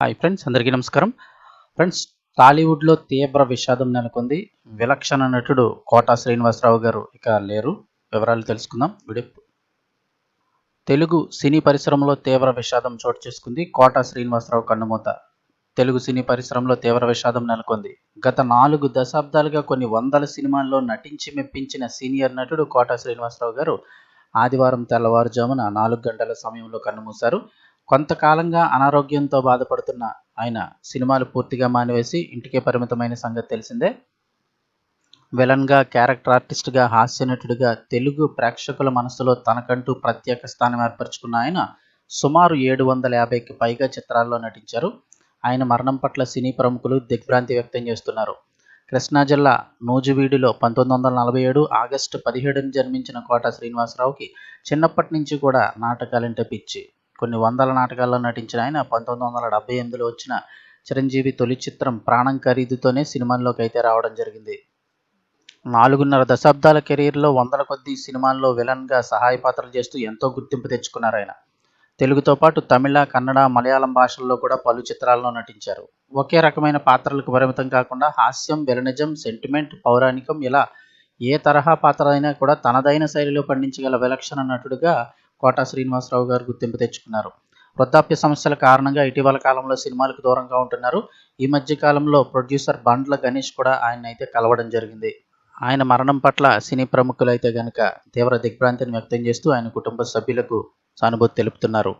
Hi friends అందరికీ నమస్కారం. Friends టాలీవుడ్లో తీవ్ర విషాదం నెలకొంది. విలక్షణ నటుడు కోటా శ్రీనివాసరావు గారు ఇక లేరు. వివరాలు తెలుసుకుందాం. వీడియో తెలుగు సినీ పరిశ్రమలో తీవ్ర విషాదం చోటు చేసుకుంది కోటా శ్రీనివాసరావు కన్నుమూత. తెలుగు సినీ పరిశ్రమలో తీవ్ర విషాదం నెలకొంది. గత నాలుగు దశాబ్దాలుగా కొన్ని వందల సినిమాల్లో నటించి మెప్పించిన సీనియర్ నటుడు కోటా శ్రీనివాసరావు గారు ఆదివారం తెల్లవారుజామున నాలుగు గంటల సమయంలో కన్నుమూశారు. కొంతకాలంగా అనారోగ్యంతో బాధపడుతున్న ఆయన సినిమాలు పూర్తిగా మానివేసి ఇంటికే పరిమితమైన సంగతి తెలిసిందే. విలన్గా క్యారెక్టర్ ఆర్టిస్ట్గా హాస్యనటుడిగా తెలుగు ప్రేక్షకుల మనసులో తనకంటూ ప్రత్యేక స్థానం ఏర్పరచుకున్న ఆయన సుమారు ఏడు వందల యాభైకి పైగా చిత్రాల్లో నటించారు. ఆయన మరణం పట్ల సినీ ప్రముఖులు దిగ్భ్రాంతి వ్యక్తం చేస్తున్నారు. కృష్ణా జిల్లా నూజివీడులో పంతొమ్మిది వందల నలభై ఏడు ఆగస్టు పదిహేడున జన్మించిన కోట శ్రీనివాసరావుకి చిన్నప్పటి నుంచి కూడా నాటకాలంటే పిచ్చి. కొన్ని వందల నాటకాల్లో నటించిన ఆయన పంతొమ్మిది వందల డెబ్బై ఎనిమిదిలో వచ్చిన చిరంజీవి తొలి చిత్రం ప్రాణం ఖరీదుతోనే సినిమాల్లోకి అయితే రావడం జరిగింది. నాలుగున్నర దశాబ్దాల కెరీర్లో వందల కొద్ది సినిమాల్లో విలన్గా సహాయ పాత్రలు చేస్తూ ఎంతో గుర్తింపు తెచ్చుకున్నారు ఆయన. తెలుగుతో పాటు తమిళ కన్నడ మలయాళం భాషల్లో కూడా పలు చిత్రాల్లో నటించారు. ఒకే రకమైన పాత్రలకు పరిమితం కాకుండా హాస్యం విలనిజం సెంటిమెంట్ పౌరాణికం ఇలా ఏ తరహా పాత్ర అయినా కూడా తనదైన శైలిలో పండించగల విలక్షణ నటుడిగా కోటా శ్రీనివాసరావు గారు గుర్తింపు తెచ్చుకున్నారు. వృద్ధాప్య సమస్యల కారణంగా ఇటీవల కాలంలో సినిమాలకు దూరంగా ఉంటున్నారు. ఈ మధ్య కాలంలో ప్రొడ్యూసర్ బండ్ల గణేష్ కూడా ఆయన అయితే కలవడం జరిగింది. ఆయన మరణం పట్ల సినీ ప్రముఖులు అయితే గనక తీవ్ర దిగ్భ్రాంతిని వ్యక్తం చేస్తూ ఆయన కుటుంబ సభ్యులకు సానుభూతి తెలుపుతున్నారు.